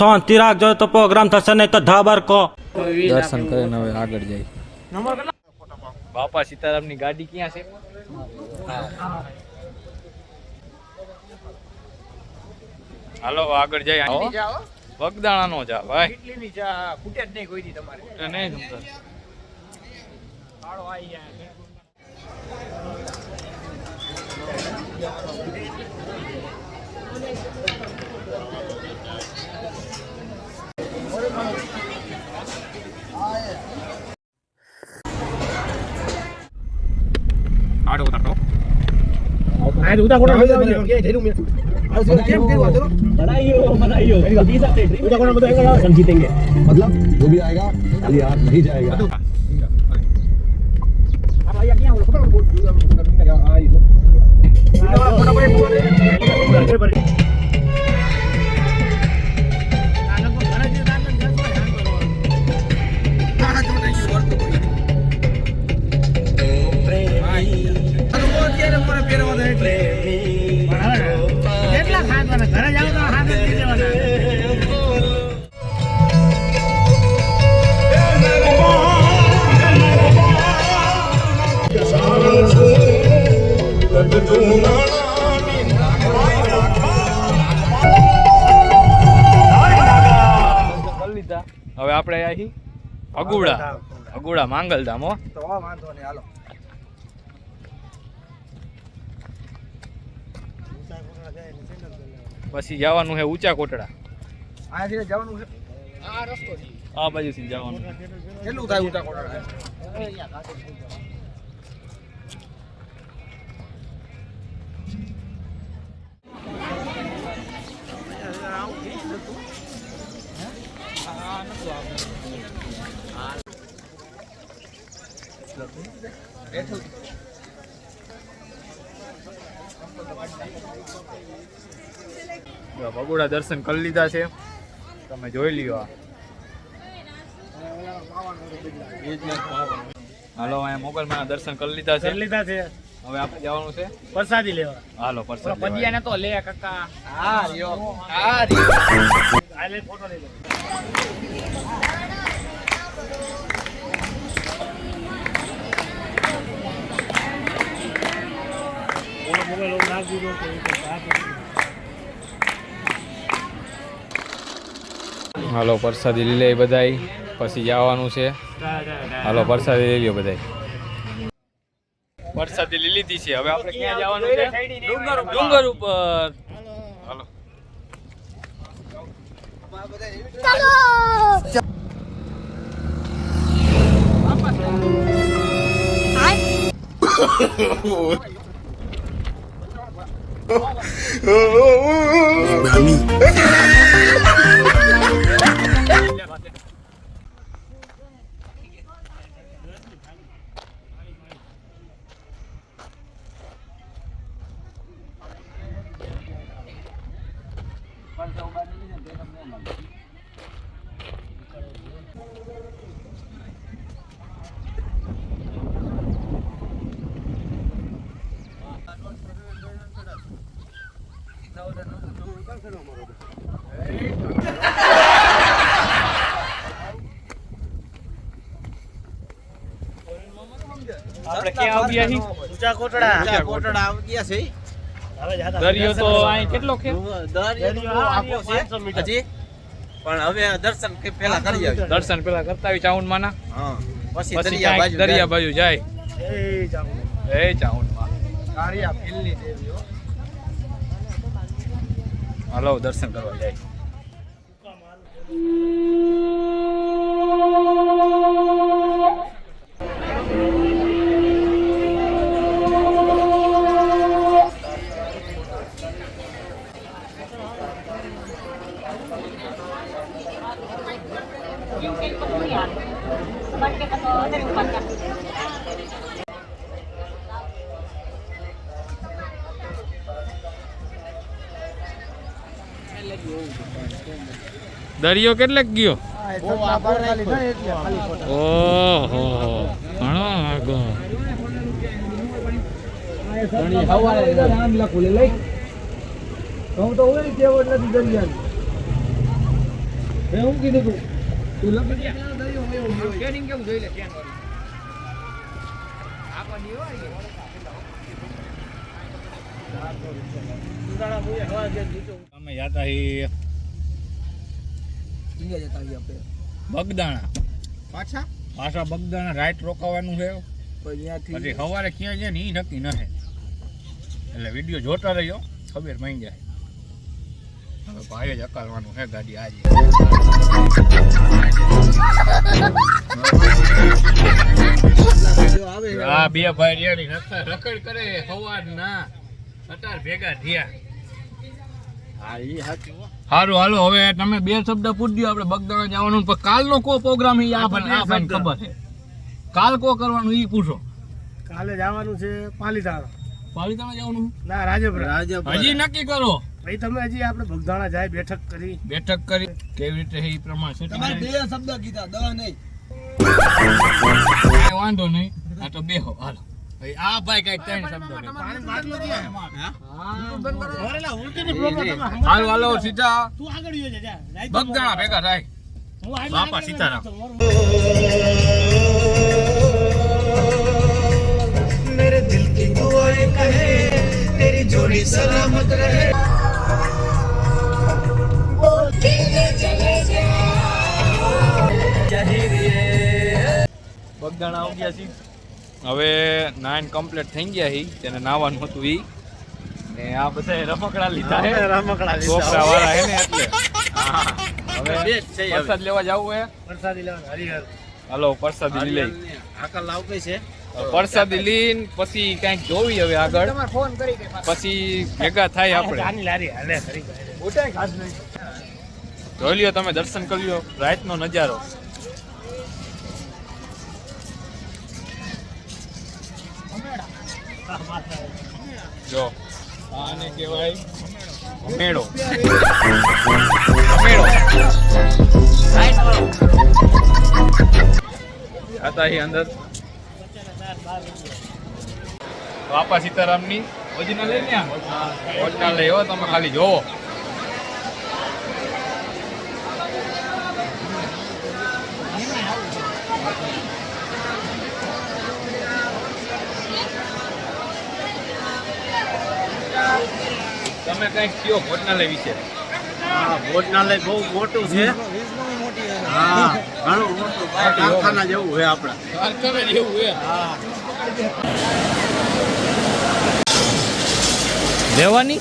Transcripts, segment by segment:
શાંતિ રાખજો તો પ્રોગ્રામ થશે નહીં તો ધાબર કો. દર્શન કરીને હવે આગળ જાય બાપા સીતારામની ગાડી ક્યાં છે? હાલો આગળ જાય વગદાણા નો જા ભાઈ. કેટલીની ચા ખૂટે જ નહીં કોઈ દી તમારે. એ નહીં સમજાતું. ફાળો આઈ જાય આડો ઉતારો આ ઉતા કોણ કે ધેરું મે કેમ કેમ વાતો બનાઈયો બનાઈયો કદી સાથે ઉતા કોણ બધા એંગલ हम जीतेंगे मतलब जो भी आएगा खाली हाथ नहीं जाएगा આ ભાઈ ક્યાં ઓલો ખબર બોલ આ હવે આપણે અહીં અગુડા. અગુડા માંગલધામ હો. તો વાંધો નહીં હાલો. પછી જવાનું છે ઊંચા કોટડા. અહીંયાથી જવાનું છે આ રસ્તો છે. આ બાજુથી જવાનું. કેટલું થાય ઊંચા કોટડા? ભગોડા દર્શન કરી લીધા છે. તમે જોઈ લ્યો હાલો અહીંયા મોગલમાં દર્શન કરી લીધા છે. લીધા છે. હવે આપણે જવાનું છે. પ્રસાદી લેવા. હાલો પ્રસાદ. પદિયાને તો લે કાકા. હા લ્યો. હા લ્યો. આ ફોટો લઈ લે. હાલો પ્રસાદી લઈ લે બધાય. પછી જવાનું છે. હાલો પ્રસાદી લઈ લ્યો બધાય. પ્રસાદી લઈ લીધી છે. હવે આપણે ક્યાં જવાનું છે? ડુંગર ઉપર. ડુંગર ઉપર હાલો આપણે ક્યાં આવી અહીં ઊંચા કોટડા. ઊંચા કોટડા. આવી ગયા છે. દરિયો તો અહીં કેટલો છે? દરિયો આખો છે. હજી? પણ હવે દર્શન કે પેલા કરી આવી. દર્શન પેલા કરતા આવી ચાઉન્ડ ના? હા. પછી દરિયા બાજુ દરિયા બાજુ જાય. એ જાઉં એ ચાઉન્ડમાં કાળિયા ભીલની દેવીઓ. હાલો દર્શન કરવા જાય દરિયો કેટલે ગયો ઓહો, ઘણો આગો હું કીધું તું તું દરિયો. ટ્રેનિંગ કેવું જોઈ લે કેન આપણને હોય ઉંદાડા મુએ હવા જે જીતો. અમે જાતા ઈંગે જતા રહ્યા આપણે. બગદાણા. પાછા? પાછા બગદાણા રાઈટ રોકાવાનું છે. પછી સવારે ક્યાં જાય ને એ નક્કી ન એટલે વીડિયો જોતા રહ્યો ખબર મળી જાય. હવે ભાઈ જ અકાલવાનું છે ગાડી આજે. હા બે ભાઈ રખડ કરે સવાર ના અતાર ભેગા થયા. સારું હાલો હવે તમે બે શબ્દ પૂછજો આપણે બગદાણા જવાનું પણ કાલનો કો પ્રોગ્રામ એ આ ભાઈ ખબર છે. કાલ કો કરવાનું એ પૂછો. કાલે જવાનું છે પાલીતાણા. પાલીતાણા જવાનું? ના રાજપુરા. રાજપુરા. હજી નક્કી કરો. ભાઈ તમે હજી આપણે ભગદાણા જાય બેઠક કરી. બેઠક કરી. કેવી રીતે એ પ્રમાણે તમારે બે શબ્દ કીધા દવા નહીં. વાંધો નહીં. આ તો બેહો હાલો. હવે આ ભાઈ ત્રણ શબ્દો. હાલો હાલો સીધા. તું આગળ ભેગા થાય. હું આગળ બાપા આગળ સીતારામ. તમારું- બગદાણા આવી ગયા છીએ હવે નાઇન કમ્પ્લીટ થઈ ગયા હી તેને નાવાનું હતું ઈ. ને આ બધા રમકડા લીધા હે. રમકડા લીધા. છોકરા વાળા હે ને એટલે. હવે બે છે પ્રસાદ લેવા જવું હે? વરસાદી લેવા હરિહર. હાલો પ્રસાદી લઈ. આકા લાવ કઈ છે. પ્રસાદી લઈને પછી કંઈક જોવી હવે આગળ. પછી. ભેગા થાય આપણે. આની લારી હાલે ખરી ગઈ. જોઈ લ્યો તમે દર્શન કરી લ્યો. રાતનો નજારો. જો આને કહેવાય મેળો. મેળો. હતા અહીં અંદર. બાપા સીતારામની ઓરિજિનલ લઈ ને ઓરિજિનલ લઈ તમે ખાલી જોવો. તમે કંઈક કયો ભોજનાલય વિશે? હા ભોજનાલય બહુ મોટું છે. હા ઘણું મોટું. કારખાના જેવું છે આપણા. એવું હે. લેવાની?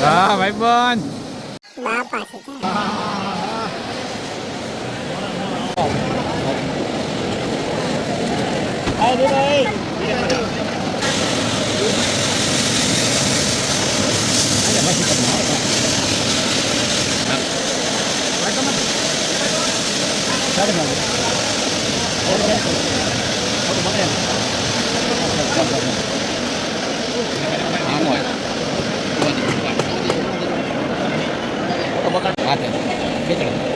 હા ભાઈ બંધ મોટા